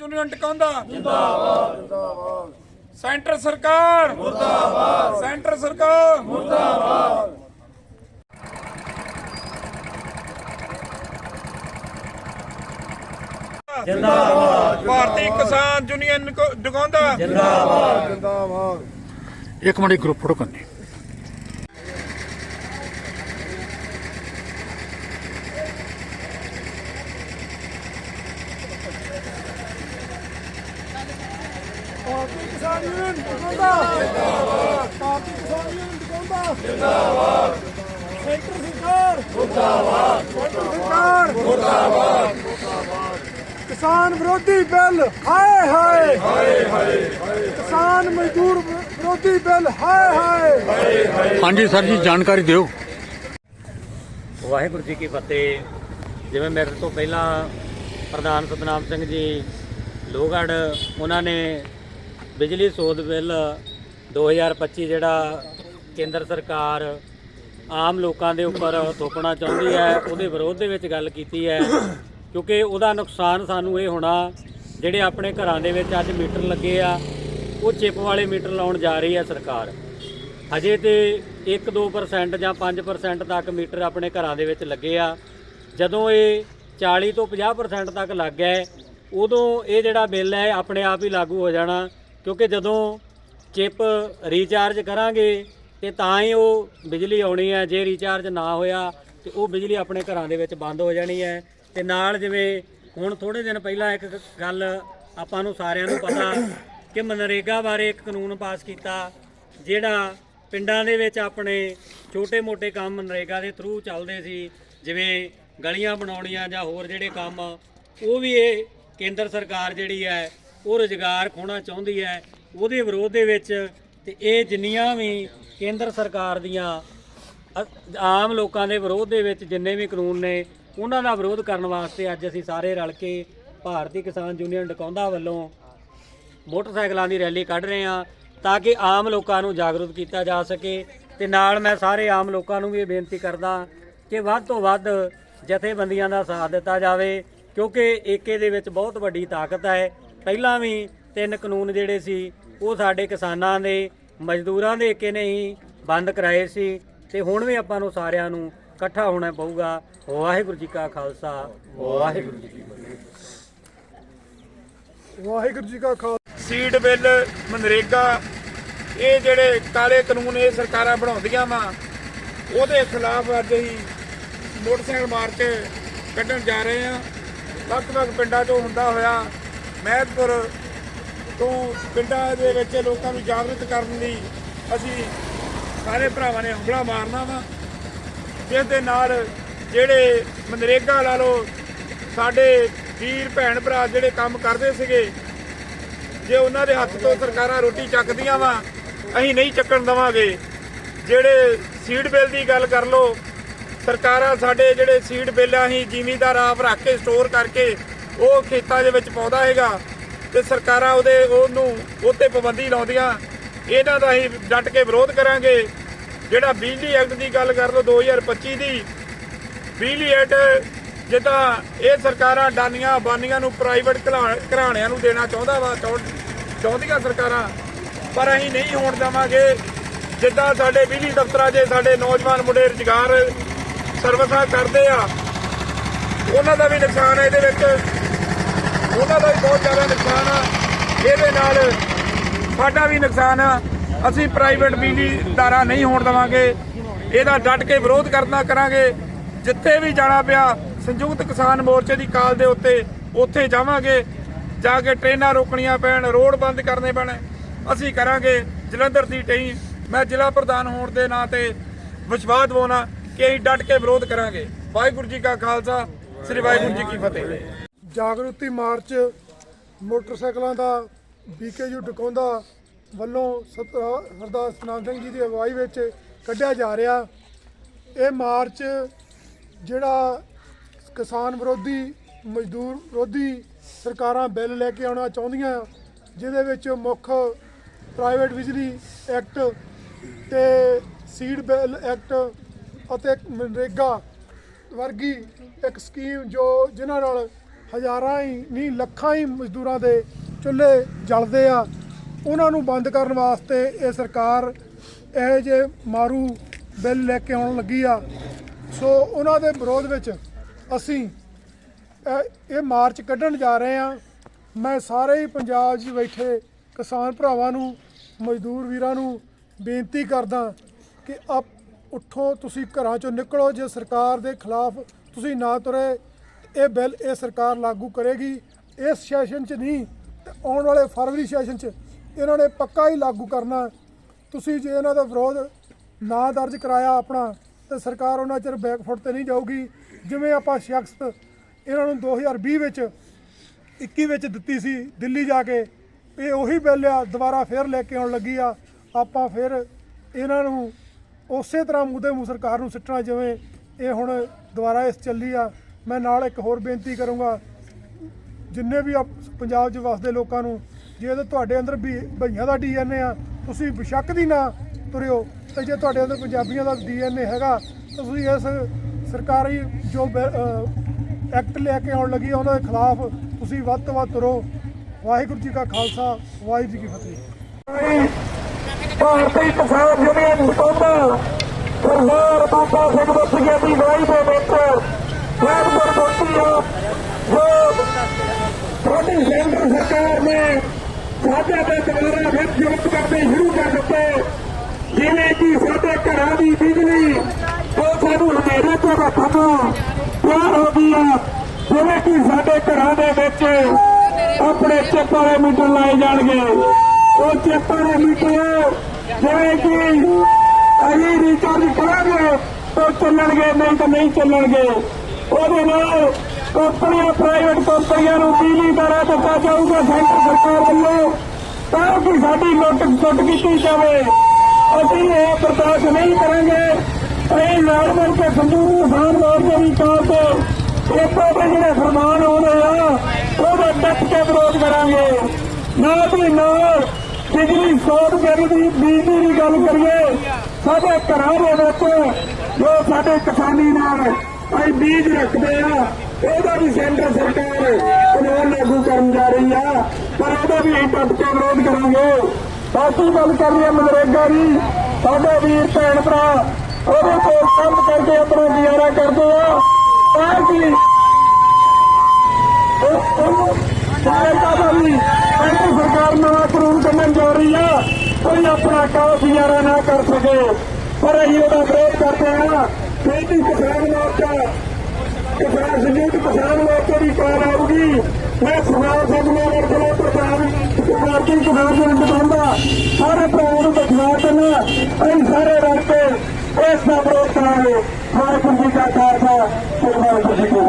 Union ਟਿਕਾਉਂਦਾ। ਜਿੰਦਾਬਾਦ ਜਿੰਦਾਬਾਦ centre ਸਰਕਾਰ। ਮੁਰਦਾਬਾਦ ਸੈਂਟਰ ਸਰਕਾਰ। ਮੁਰਦਾਬਾਦ ਜਿੰਦਾਬਾਦ। ਭਾਰਤੀ ਕਿਸਾਨ ਯੂਨੀਅਨ ਟਿਕਾਉਂਦਾ ਇੱਕ ਮਿੰਟ ਗਰੁੱਪ ਫੋਟੋ ਕਰਨੀ ਕਿਸਾਨ ਯੂਨੀਅਨ ਟਿਕਾਉਂਦਾ ਜਿੰਦਾਬਾਦ ਭਾਰਤੀ ਕਿਸਾਨ ਯੂਨੀਅਨ ਟਿਕਾਉਂਦਾ ਜਿੰਦਾਬਾਦ ਸੈਂਟਰ ਸਰਕਾਰ ਮੁਰਦਾਬਾਦ ਸੈਂਟਰ ਸਰਕਾਰ ਮੁਰਦਾਬਾਦ ਕਿਸਾਨ ਵਿਰੋਧੀ ਬਿੱਲ ਹਾਏ ਹਾਏ ਹਾਏ ਹਾਏ। ਕਿਸਾਨ ਮਜ਼ਦੂਰ ਵਿਰੋਧੀ ਬਿੱਲ ਹਾਏ ਹਾਏ। ਹਾਂਜੀ ਸਰ ਜੀ ਜਾਣਕਾਰੀ ਦਿਓ। ਵਾਹਿਗੁਰੂ ਜੀ ਕੀ ਫਤਿਹ। ਜਿਵੇਂ ਮੇਰੇ ਤੋਂ ਪਹਿਲਾਂ ਪ੍ਰਧਾਨ ਸਤਨਾਮ ਸਿੰਘ ਜੀ ਲੋਹਗੜ੍ਹ ਉਹਨਾਂ ਨੇ ਬਿਜਲੀ ਸੋਧ ਬਿੱਲ 2025 ਜਿਹੜਾ ਕੇਂਦਰ ਸਰਕਾਰ ਆਮ ਲੋਕਾਂ ਦੇ ਉੱਪਰ ਥੋਪਣਾ ਚਾਹੁੰਦੀ ਹੈ, ਉਹਦੇ ਵਿਰੋਧ ਦੇ ਵਿੱਚ ਗੱਲ ਕੀਤੀ ਹੈ। ਕਿਉਂਕਿ ਉਹਦਾ ਨੁਕਸਾਨ ਸਾਨੂੰ ਇਹ ਹੋਣਾ, ਜਿਹੜੇ ਆਪਣੇ ਘਰਾਂ ਦੇ ਵਿੱਚ ਅੱਜ ਮੀਟਰ ਲੱਗੇ ਆ, ਉਹ ਚਿਪ ਵਾਲੇ ਮੀਟਰ ਲਾਉਣ ਜਾ ਰਹੀ ਹੈ ਸਰਕਾਰ। ਹਜੇ ਤੇ 1-2% ਜਾਂ 5% ਤੱਕ ਮੀਟਰ ਆਪਣੇ ਘਰਾਂ ਦੇ ਵਿੱਚ ਲੱਗੇ ਆ। ਜਦੋਂ ਇਹ 40 ਤੋਂ 50% ਤੱਕ ਲੱਗ ਗਿਆ ਉਦੋਂ ਇਹ ਜਿਹੜਾ ਬਿੱਲ ਹੈ, ਆਪਣੇ ਆਪ ਹੀ ਲਾਗੂ ਹੋ ਜਾਣਾ। ਕਿਉਂਕਿ ਜਦੋਂ ਚਿਪ ਰੀਚਾਰਜ ਕਰਾਂਗੇ ਤੇ ਤਾਂ ਹੀ ਉਹ ਬਿਜਲੀ ਆਉਣੀ ਹੈ। ਜੇ ਰੀਚਾਰਜ ਨਾ ਹੋਇਆ ਤੇ ਉਹ ਬਿਜਲੀ ਆਪਣੇ ਘਰਾਂ ਦੇ ਵਿੱਚ ਬੰਦ ਹੋ ਜਾਣੀ ਹੈ। ਤੇ ਨਾਲ ਜਿਵੇਂ ਹੁਣ ਥੋੜੇ ਦਿਨ ਪਹਿਲਾਂ ਇੱਕ ਗੱਲ ਆਪਾਂ ਨੂੰ ਸਾਰਿਆਂ ਨੂੰ ਪਤਾ ਕਿ ਮਨਰੇਗਾ ਬਾਰੇ ਇੱਕ ਕਾਨੂੰਨ ਪਾਸ ਕੀਤਾ, ਜਿਹੜਾ ਪਿੰਡਾਂ ਦੇ ਵਿੱਚ ਆਪਣੇ ਛੋਟੇ-ਮੋਟੇ ਕੰਮ ਮਨਰੇਗਾ ਦੇ ਥਰੂ ਚੱਲਦੇ ਸੀ, ਜਿਵੇਂ ਗਲੀਆਂ ਬਣਾਉਣੀਆਂ ਜਾਂ ਹੋਰ ਜਿਹੜੇ ਕੰਮ, ਉਹ ਵੀ ਇਹ ਕੇਂਦਰ ਸਰਕਾਰ ਜਿਹੜੀ ਹੈ ਉਹ ਰੁਜ਼ਗਾਰ ਖੋਣਾ ਚਾਹੁੰਦੀ ਹੈ, ਉਹਦੇ ਵਿਰੋਧ ਦੇ ਵਿੱਚ ਤੇ ਇਹ ਜਿੰਨੀਆਂ ਵੀ ਕੇਂਦਰ ਸਰਕਾਰ ਦੀਆਂ ਆਮ ਲੋਕਾਂ ਦੇ ਵਿਰੋਧ ਦੇ ਵਿੱਚ ਜਿੰਨੇ ਵੀ ਕਾਨੂੰਨ ਨੇ, ਉਹਨਾਂ ਦਾ ਵਿਰੋਧ ਕਰਨ ਵਾਸਤੇ ਅੱਜ ਅਸੀਂ ਸਾਰੇ ਰਲ ਕੇ ਭਾਰਤੀ ਕਿਸਾਨ ਯੂਨੀਅਨ ਡਕੌਂਦਾ ਵੱਲੋਂ ਮੋਟਰਸਾਈਕਲਾਂ ਦੀ ਰੈਲੀ ਕੱਢ ਰਹੇ ਹਾਂ ਤਾਂ ਕਿ ਆਮ ਲੋਕਾਂ ਨੂੰ ਜਾਗਰੂਕ ਕੀਤਾ ਜਾ ਸਕੇ ਤੇ ਨਾਲ ਮੈਂ ਸਾਰੇ ਆਮ ਲੋਕਾਂ ਨੂੰ ਵੀ ਇਹ ਬੇਨਤੀ ਕਰਦਾ ਕਿ ਵੱਧ ਤੋਂ ਵੱਧ ਜਥੇਬੰਦੀਆਂ ਦਾ ਸਾਥ ਦਿੱਤਾ ਜਾਵੇ ਕਿਉਂਕਿ ਏਕੇ ਦੇ ਵਿੱਚ ਬਹੁਤ ਵੱਡੀ ਤਾਕਤ ਹੈ ਪਹਿਲਾਂ ਵੀ ਤਿੰਨ ਕਾਨੂੰਨ ਜਿਹੜੇ ਸੀ ਉਹ ਸਾਡੇ ਕਿਸਾਨਾਂ ਦੇ ਮਜ਼ਦੂਰਾਂ ਦੇ ਏਕੇ ਨੇ ਹੀ ਬੰਦ ਕਰਾਏ ਸੀ ਤੇ ਹੁਣ ਵੀ ਆਪਾਂ ਨੂੰ ਸਾਰਿਆਂ ਨੂੰ ਇਕੱਠਾ ਹੋਣਾ ਪਊਗਾ। ਵਾਹਿਗੁਰੂ ਜੀ ਕਾ ਖਾਲਸਾ। ਵਾਹਿਗੁਰੂ ਜੀ ਕੀ ਫਤਿਹ। ਵਾਹਿਗੁਰੂ ਜੀ ਕਾ ਖਾਲਸਾ। ਸੀਡ ਬਿੱਲ ਮਨਰੇਗਾ ਇਹ ਜਿਹੜੇ ਕਾਲੇ ਕਾਨੂੰਨ ਇਹ ਸਰਕਾਰਾਂ ਬਣਾਉਂਦੀਆਂ ਵਾ ਉਹਦੇ ਖਿਲਾਫ ਅੱਜ ਅਸੀਂ ਮੋਟਰਸਾਈਕਲ ਮਾਰਚ ਕੱਢਣ ਜਾ ਰਹੇ ਹਾਂ। ਵੱਖ-ਵੱਖ ਪਿੰਡਾਂ ਤੋਂ ਹੁੰਦਾ ਹੋਇਆ ਮਹਿਤਪੁਰ ਤੋਂ ਪਿੰਡਾਂ ਦੇ ਵਿੱਚ ਲੋਕਾਂ ਨੂੰ ਜਾਗਰੂਕ ਕਰਨ ਲਈ ਅਸੀਂ ਸਾਰੇ ਭਰਾਵਾਂ ਨੇ ਹੰਗਲਾ ਮਾਰਨਾ ਵਾ ਜਿਸ ਦੇ ਨਾਲ ਜਿਹੜੇ ਮਨਰੇਗਾ ਲਾ ਲਓ, ਸਾਡੇ ਵੀਰ ਭੈਣ ਭਰਾ ਜਿਹੜੇ ਕੰਮ ਕਰਦੇ ਸੀਗੇ, ਜੇ ਉਹਨਾਂ ਦੇ ਹੱਥ ਤੋਂ ਸਰਕਾਰਾਂ ਰੋਟੀ ਚੱਕਦੀਆਂ ਵਾ, ਅਸੀਂ ਨਹੀਂ ਚੱਕਣ ਦਵਾਂਗੇ। ਜਿਹੜੇ ਸੀਡ ਬਿੱਲ ਦੀ ਗੱਲ ਕਰ ਲਓ, ਸਰਕਾਰਾਂ ਸਾਡੇ ਜਿਹੜੇ ਸੀਡ ਬਿੱਲ ਅਸੀਂ ਜ਼ਿਮੀਦਾਰ ਆਪ ਰੱਖ ਕੇ ਸਟੋਰ ਕਰਕੇ ਉਹ ਖੇਤਾਂ ਦੇ ਵਿੱਚ ਪਾਉਂਦਾ ਹੈਗਾ ਤੇ ਸਰਕਾਰਾਂ ਉਹਦੇ, ਉਹਨੂੰ ਉੱਤੇ ਪਾਬੰਦੀ ਲਾਉਂਦੀਆਂ। ਇਹਨਾਂ ਦਾ ਅਸੀਂ ਡਟ ਕੇ ਵਿਰੋਧ ਕਰਾਂਗੇ। ਜਿਹੜਾ ਬਿਜਲੀ ਐਕਟ ਦੀ ਗੱਲ ਕਰ ਲਓ 2025 ਦੀ, ਬਿਜਲੀ ਐਕਟ ਜਿੱਦਾਂ ਇਹ ਸਰਕਾਰਾਂ ਡਾਨੀਆਂ ਬਾਨੀਆਂ ਨੂੰ ਪ੍ਰਾਈਵੇਟ ਘਰਾਣਿਆਂ ਨੂੰ ਦੇਣਾ ਚਾਹੁੰਦਾ ਵਾ, ਚਾਹੁੰ- ਚਾਹੁੰਦੀਆਂ ਸਰਕਾਰਾਂ, ਪਰ ਅਸੀਂ ਨਹੀਂ ਹੋਣ ਦੇਵਾਂਗੇ। ਜਿੱਦਾਂ ਸਾਡੇ ਬਿਜਲੀ ਦਫ਼ਤਰਾਂ 'ਚ ਸਾਡੇ ਨੌਜਵਾਨ ਮੁੰਡੇ ਰੁਜ਼ਗਾਰ ਸਰਵਿਸਾਂ ਕਰਦੇ ਆ, ਉਹਨਾਂ ਦਾ ਵੀ ਨੁਕਸਾਨ ਹੈ ਇਹਦੇ ਵਿੱਚ। ਉਹਨਾਂ ਦਾ ਵੀ ਬਹੁਤ ਜ਼ਿਆਦਾ ਨੁਕਸਾਨ ਆ। ਇਹਦੇ ਨਾਲ ਸਾਡਾ ਵੀ ਨੁਕਸਾਨ ਆ। ਅਸੀਂ ਪ੍ਰਾਈਵੇਟ ਬਿਜਲੀ ਦਾਰਾ ਨਹੀਂ ਹੋਣ ਦੇਵਾਂਗੇ। ਇਹਦਾ ਡਟ ਕੇ ਵਿਰੋਧ ਕਰਨਾ ਕਰਾਂਗੇ। ਜਿੱਥੇ ਵੀ ਜਾਣਾ ਪਿਆ, ਸੰਯੁਕਤ ਕਿਸਾਨ ਮੋਰਚੇ ਦੀ ਕਾਲ ਦੇ ਉੱਤੇ ਉੱਥੇ ਜਾਵਾਂਗੇ। ਜਾ ਕੇ ਟ੍ਰੇਨਾਂ ਰੋਕਣੀਆਂ ਪੈਣ, ਰੋਡ ਬੰਦ ਕਰਨੇ ਪੈਣ, ਅਸੀਂ ਕਰਾਂਗੇ। ਜਲੰਧਰ ਦੀ ਟੀਮ, ਮੈਂ ਜ਼ਿਲ੍ਹਾ ਪ੍ਰਧਾਨ ਹੋਣ ਦੇ ਨਾਂ ਤੇ ਵਿਸ਼ਵਾਸ ਦਿਵਾਉਣਾ ਕਿ ਅਸੀਂ ਡਟ ਕੇ ਵਿਰੋਧ ਕਰਾਂਗੇ। ਵਾਹਿਗੁਰੂ ਜੀ ਕਾ ਖਾਲਸਾ, ਸ੍ਰੀ ਵਾਹਿਗੁਰੂ ਜੀ ਕੀ ਫਤਿਹ। ਜਾਗਰੂਕਤੀ ਮਾਰਚ ਮੋਟਰਸਾਈਕਲਾਂ ਦਾ ਬੀਕੇਯੂ ਡਕਾਉਂਦਾ ਵੱਲੋਂ ਸਤ- ਸਰਦਾਰ ਸਤਨਾਮ ਸਿੰਘ ਜੀ ਦੀ ਅਗਵਾਈ ਵਿੱਚ ਕੱਢਿਆ ਜਾ ਰਿਹਾ। ਇਹ ਮਾਰਚ ਜਿਹੜਾ ਕਿਸਾਨ ਵਿਰੋਧੀ, ਮਜ਼ਦੂਰ ਵਿਰੋਧੀ ਸਰਕਾਰਾਂ ਬਿੱਲ ਲੈ ਕੇ ਆਉਣਾ ਚਾਹੁੰਦੀਆਂ, ਜਿਹਦੇ ਵਿੱਚ ਮੁੱਖ ਪ੍ਰਾਈਵੇਟ ਬਿਜਲੀ ਐਕਟ ਤੇ ਸੀਡ ਬਿੱਲ ਐਕਟ ਅਤੇ ਮਨਰੇਗਾ ਵਰਗੀ ਇੱਕ ਸਕੀਮ ਜੋ ਜਿਨ੍ਹਾਂ ਨਾਲ ਹਜ਼ਾਰਾਂ ਹੀ ਨਹੀਂ, ਲੱਖਾਂ ਹੀ ਮਜ਼ਦੂਰਾਂ ਦੇ ਚੁੱਲ੍ਹੇ ਜਲਦੇ ਆ। ਉਹਨਾਂ ਨੂੰ ਬੰਦ ਕਰਨ ਵਾਸਤੇ ਇਹ ਸਰਕਾਰ ਇਹ ਜੇ ਮਾਰੂ ਬਿੱਲ ਲੈ ਕੇ ਆਉਣ ਲੱਗੀ ਆ। ਸੋ ਉਹਨਾਂ ਦੇ ਵਿਰੋਧ ਵਿੱਚ ਅਸੀਂ ਇਹ ਮਾਰਚ ਕੱਢਣ ਜਾ ਰਹੇ ਆ। ਮੈਂ ਸਾਰੇ ਹੀ ਪੰਜਾਬ 'ਚ ਬੈਠੇ ਕਿਸਾਨ ਭਰਾਵਾਂ ਨੂੰ, ਮਜ਼ਦੂਰ ਵੀਰਾਂ ਨੂੰ ਬੇਨਤੀ ਕਰਦਾ ਕਿ ਆਪ ਉੱਠੋ, ਤੁਸੀਂ ਘਰਾਂ ਚੋਂ ਨਿਕਲੋ। ਜੇ ਸਰਕਾਰ ਦੇ ਖਿਲਾਫ ਤੁਸੀਂ ਨਾ ਤੁਰੇ ਇਹ ਬਿੱਲ ਇਹ ਸਰਕਾਰ ਲਾਗੂ ਕਰੇਗੀ, ਇਸ ਸੈਸ਼ਨ 'ਚ ਨਹੀਂ, ਤੇ ਆਉਣ ਵਾਲੇ ਫਰਵਰੀ ਸੈਸ਼ਨ 'ਚ ਇਹਨਾਂ ਨੇ ਪੱਕਾ ਹੀ ਲਾਗੂ ਕਰਨਾ। ਤੁਸੀਂ ਜੇ ਇਹਨਾਂ ਦਾ ਵਿਰੋਧ ਨਾ ਦਰਜ ਕਰਾਇਆ ਆਪਣਾ, ਤੇ ਸਰਕਾਰ ਉਹਨਾਂ ਚਿਰ ਬੈਕਫੁੱਟ ਤੇ ਨਹੀਂ ਜਾਊਗੀ। ਜਿਵੇਂ ਆਪਾਂ ਸ਼ਖਸ ਇਹਨਾਂ ਨੂੰ 2020 ਵਿੱਚ 21 ਵਿੱਚ ਦਿੱਤੀ ਸੀ ਦਿੱਲੀ ਜਾ ਕੇ, ਇਹ ਉਹੀ ਬਿੱਲ ਆ, ਦੁਬਾਰਾ ਫੇਰ ਲੈ ਕੇ ਆਉਣ ਲੱਗੀ ਆ। ਆਪਾਂ ਫਿਰ ਇਹਨਾਂ ਨੂੰ ਉਸੇ ਤਰ੍ਹਾਂ ਮੁੱਦੇ ਮੂੰਹ ਸਰਕਾਰ ਨੂੰ ਸਿੱਟਣਾ ਜਿਵੇਂ ਇਹ ਹੁਣ ਦੁਬਾਰਾ ਇਸ ਚੱਲੀ ਆ। ਮੈਂ ਨਾਲ ਇੱਕ ਹੋਰ ਬੇਨਤੀ ਕਰੂੰਗਾ, ਜਿੰਨੇ ਵੀ ਆਪ- ਪੰਜਾਬ 'ਚ ਵਸਦੇ ਲੋਕਾਂ ਨੂੰ, ਜੇ ਤਾਂ ਤੁਹਾਡੇ ਅੰਦਰ ਵੀ ਭਈਆਂ ਦਾ ਡੀਐਨਏ ਆ, ਤੁਸੀਂ ਬੇਸ਼ੱਕ ਦੀ ਨਾ ਤੁਰਿਓ, ਤੇ ਜੇ ਤੁਹਾਡੇ ਅੰਦਰ ਪੰਜਾਬੀਆਂ ਦਾ ਡੀਐਨਏ ਹੈਗਾ, ਤਾਂ ਤੁਸੀਂ ਇਸ ਸਰਕਾਰੀ ਜੋ ਐਕਟ ਲੈ ਕੇ ਆਉਣ ਲੱਗੀ ਆ, ਉਹਨਾਂ ਦੇ ਖਿਲਾਫ ਤੁਸੀਂ ਵੱਧ ਤੋਂ ਵੱਧ ਤੁਰੋ। ਵਾਹਿਗੁਰੂ ਜੀ ਕਾ ਖਾਲਸਾ, ਵਾਹਿਗੁਰੂ ਜੀ ਕੀ ਫਤਿਹ। ਭਾਰਤੀ ਕਿਸਾਨ ਯੂਨੀਅਨ ਕੋਮਾ ਸਰਦਾਰ ਬਾਬਾ ਸਿੰਘ ਬਖਸ਼ੀਆ ਦੀ ਗਵਾਹੀ ਦੇ ਵਿੱਚ ਵਾਰ-ਵਾਰ ਬੋਲਦੀ ਹੈ ਜੋ ਸਾਡੀ ਕੇਂਦਰ ਸਰਕਾਰ ਨੇ ਸਾਡੇ ਦੇ ਦੁਬਾਰਾ ਫਿਰ ਜੁਗਤ ਕਰਦੇ ਸ਼ੁਰੂ ਕਰ ਦਿੱਤੇ ਜਿਵੇਂ ਕਿ ਸਾਡੇ ਘਰਾਂ ਦੀ ਬਿਜਲੀ ਉਹ ਸਾਨੂੰ ਹਨੇਰੇ ਤੋਂ ਰੱਖਣਾ ਤਿਆਰ ਹੋ ਗਈ ਆ ਜਿਵੇਂ ਕਿ ਸਾਡੇ ਘਰਾਂ ਦੇ ਵਿੱਚ ਆਪਣੇ ਚਿੱਪ ਵਾਲੇ ਮੀਟਰ ਲਾਏ ਜਾਣਗੇ ਉਹ ਚਿੱਪ ਵਾਲੇ ਮੀਟਰ ਜਿਵੇਂ ਕਿ ਅਸੀਂ ਰੀਚਾਰਜ ਕਰਾਂਗੇ ਤਾਂ ਚੱਲਣਗੇ ਨਹੀਂ ਤਾਂ ਨਹੀਂ ਚੱਲਣਗੇ। ਉਹਦੇ ਨਾਲ ਕੰਪਨੀਆਂ ਪ੍ਰਾਈਵੇਟ ਕੰਪਨੀਆਂ ਨੂੰ ਬਿਜਲੀ ਦਰਾਂ ਦਿੱਤਾ ਜਾਊਗਾ ਸੈਂਟਰ ਸਰਕਾਰ ਵੱਲੋਂ, ਤਾਂ ਕਿ ਸਾਡੀ ਲੁੱਟ ਸੁੱਟ ਕੀਤੀ ਜਾਵੇ। ਅਸੀਂ ਇਹ ਬਰਦਾਸ਼ਤ ਨਹੀਂ ਕਰਾਂਗੇ। ਇਹ ਨਾਲ ਮਿਲ ਕੇ ਸੰਯੁਕਤ ਕਿਸਾਨ ਮੋਰਚੇ ਦੀ ਤੌਰ ਤੇ ਇੱਥੋਂ ਦੇ ਜਿਹੜੇ ਫਰਮਾਨ ਆਉਂਦੇ ਆ, ਉਹਦਾ ਡੱਟ ਕੇ ਵਿਰੋਧ ਕਰਾਂਗੇ। ਨਾ ਦੀ ਨਾਲ ਬਿਜਲੀ ਸੋਧ ਕਰਨ ਦੀ, ਬਿਜਲੀ ਦੀ ਗੱਲ ਕਰੀਏ, ਸਾਡੇ ਘਰਾਂ ਦੇ ਵਿੱਚ ਜੋ ਸਾਡੇ ਕਿਸਾਨੀ ਨਾਲ ਅਸੀਂ ਬੀਜ ਰੱਖਦੇ ਆ ਇਹਦਾ ਵੀ ਸੈਂਟਰ ਸਰਕਾਰ ਕਾਨੂੰਨ ਲਾਗੂ ਕਰਨ ਜਾ ਰਹੀ ਆ। ਪਰ ਉਹਦਾ ਵੀ ਅਸੀਂ ਕੇ ਵਿਰੋਧ ਕਰਾਂਗੇ। ਬਾਕੀ ਗੱਲ ਕਰ ਰਹੀ ਹੈ ਮਨਰੇਗਾ ਦੀ। ਸਾਡੇ ਵੀਰ ਭੈਣ ਭਰਾ ਉਹਦੇ ਕੋਲ ਕੰਮ ਕਰਕੇ ਆਪਣਾ ਗੁਜ਼ਾਰਾ ਕਰਦੇ ਆ। ਤਾਂ ਕਿ? ਸਹਾਇਤਾ ਦਾ ਵੀ? ਕੇਂਦਰ ਸਰਕਾਰ ਨਵਾਂ ਕਾਨੂੰਨ ਕੱਢਣ ਜਾ ਰਹੀ ਆ। ਕੋਈ ਆਪਣਾ ਕਾਹ ਗੁਜ਼ਾਰਾ ਨਾ ਕਰ ਸਕੇ। ਪਰ ਅਸੀਂ ਉਹਦਾ ਵਿਰੋਧ ਕਰਦੇ ਆ। ਛੇਤੀ ਕਿਸਾਨ ਮੋਰਚਾ, ਕਿਸਾਨ ਸੰਯੁਕਤ ਕਿਸਾਨ ਮੋਰਚਾ ਦੀ ਕਾਰ ਆਊਗੀ। ਮੈਂ ਸਮਾਜ ਸੁਨਾਮ ਸਦਮਾ ਵਰਗਲਾ ਪ੍ਰਚਾਰ ਪਾਰਟੀ ਕਿਸਾਨ ਨੂੰ ਬਚਾਉਂਦਾ ਸਾਰੇ ਭਰਾਵਾਂ ਨੂੰ ਦਿਖਾ ਦਿੰਦਾ ਅਸੀਂ ਸਾਰੇ ਰਸਤੇ ਇਸ ਦਾ ਵਿਰੋਧ ਕਰਾਂਗੇ। ਹਰ ਕੁੰਜੀ ਦਾ ਖਾਲਸਾ ਸਰਦਾਰ ਜੀ ਕੋ